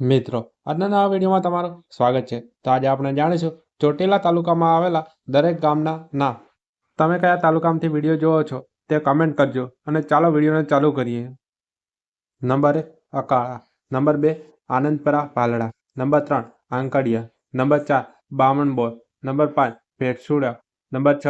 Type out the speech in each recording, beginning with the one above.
મિત્રો, આજના નવા વિડીયોમાં તમારું સ્વાગત છે. તો આજે આપણે જાણીશું, ચોટીલા તાલુકામાં આવેલા દરેક ગામના નામ. તમે કયા તાલુકામાંથી વીડિયો જોવો છો, તે કમેન્ટ કરજો અને ચાલો વિડીયોને ચાલુ કરીએ. નંબર એક, અકાળા. નંબર બે, આનંદપરા પાલડા. નંબર ત્રણ, આંકડિયા. નંબર ચાર બામણબોર નંબર પાંચ, ભેટસુડા. નંબર છ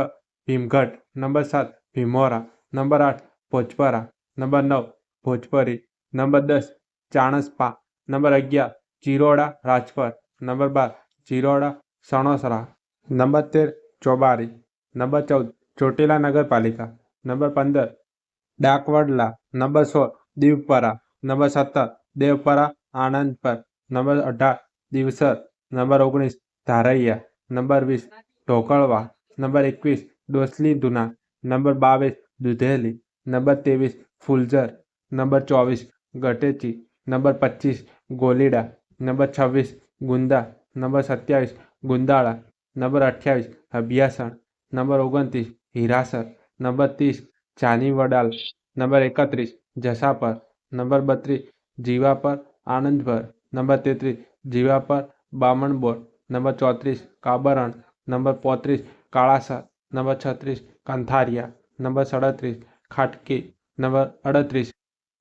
ભીમગઢ નંબર સાત, ભીમોરા. નંબર આઠ, ભોજપરા. નંબર નવ, ભોજપરી. નંબર દસ, ચાણસ્પા. નંબર અગિયાર ચિરોડા રાજપર નંબર બાર ચિરોડા સણોસરા નંબર તેર ચોબારી નંબર ચૌદ ચોટીલા નગરપાલિકા નંબર પંદર ડાકવડલા નંબર સોળ દીવપરા નંબર સત્તર દેવપરા આનંદપર નંબર અઢાર દિવસર નંબર ઓગણીસ ધારૈયા નંબર વીસ ઢોકળવા નંબર એકવીસ ડોસલી ધુના નંબર બાવીસ દુધેલી નંબર ત્રેવીસ ફુલઝર નંબર ચોવીસ ગટેચી नंबर पच्चीस, गोलीडा. नंबर छब्बीस, गुंदा. नंबर सत्याईस गुंदाड़ा. नंबर अट्ठाईस अभियासन नंबर ओगतीस हिरासर. नंबर तीस चानी वडाल नंबर एकत्रीस, जसापर. नंबर बत्तीस जीवापर, आनंदभर. नंबर तेतरीस, जीवापर, बामणबोर. नंबर चौतीस काबरण. नंबर पौतरीस कालासर नंबर छत्तीस, कंथारिया. नंबर सड़तीस, खाटकी. नंबर अड़तीस,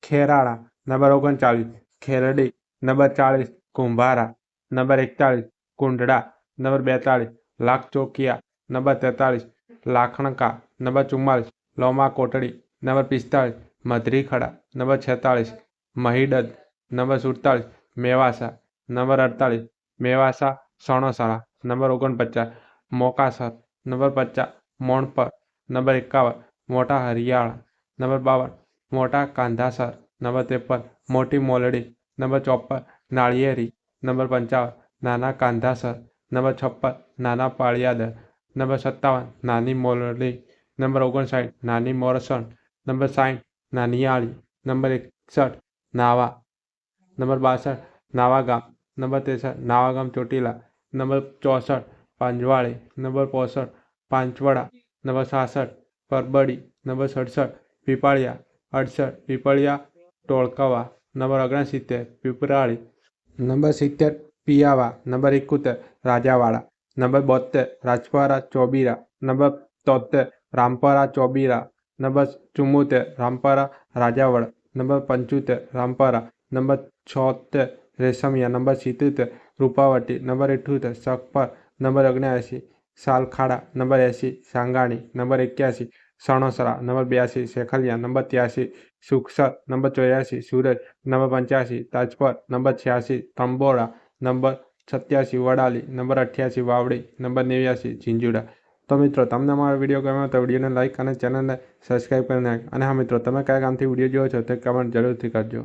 खेराड़ा. નંબર ઓગણચાલીસ ખેરડી નંબર ચાળીસ કુંભારા number એકતાળીસ કુંડડા number બેતાળીસ lakh ચોકિયા number તેતાળીસ Lakhanka number ચુમ્માલીસ લોમા કોટડી નંબર પિસ્તાળીસ મધરીખડા number છેતાળીસ મહીડદ number સુડતાળીસ Mevasa number અડતાળીસ Mevasa Sanosara number ઓગણપચાસ મોકાસર નંબર પચાસ મોણપર નંબર એકાવન મોટા હરિયાળા નંબર બાવન મોટા કાંધાસર નંબર ત્રેપન મોટી મોલડી નંબર ચોપન નાળિયેરી નંબર પંચાવન નાના કાંધાસર નંબર છપ્પન નાના પાળિયાદર નંબર સત્તાવન નાની મોલડી નંબર ઓગણસાઠ નાની મોરસણ નંબર સાઠ નાનિયાળી નંબર એકસઠ નાવા નંબર બાસઠ નાવા ગામ નંબર ત્રેસઠ નાવા ગામ ચોટીલા નંબર ચોસઠ પાંજવાળી નંબર પોસઠ પાંચવડા નંબર સાસઠ પરબડી નંબર સડસઠ પીપાળિયા અડસઠ પીપળિયા ટોળકવા નંબર ઓગણસિત્તેર પીપરાળી નંબર સિત્તેર પિયાવા નંબર એકોતેર રાજાવાડા નંબર બોતેર રાજપરા ચોબીરા નંબર તોતેર રામપરા ચોબીરા નંબર ચુમ્મોતેર રામપરા રાજાવડ નંબર પંચોતેર રામપરા નંબર છોતેર Reshammiya number સિત્તોતેર Rupavati number અઠ્યોતેર Sakhpar number ઓગણ્યાએંસી સાલખાડા number એંસી સાંગાણી નંબર એક્યાસી સણોસરા, નંબર બ્યાસી શેખલિયા નંબર ત્યાસી, સુખસર, નંબર ચોર્યાસી સુરત નંબર પંચ્યાસી, તાજપર, નંબર છ્યાસી તંબોરા નંબર સત્યાસી, વડાલી, નંબર અઠ્યાસી, વાવડી, નંબર નેવ્યાસી, ઝીંઝુડા. તો મિત્રો, તમને મારો વીડિયો ગમ્યો તો વિડીયોને લાઇક અને ચેનલને સબસ્ક્રાઈબ કરી નાખ અને હા મિત્રો, તમે કયા ગામથી વીડિયો જોયો છો તે કમેન્ટ જરૂરથી કરજો.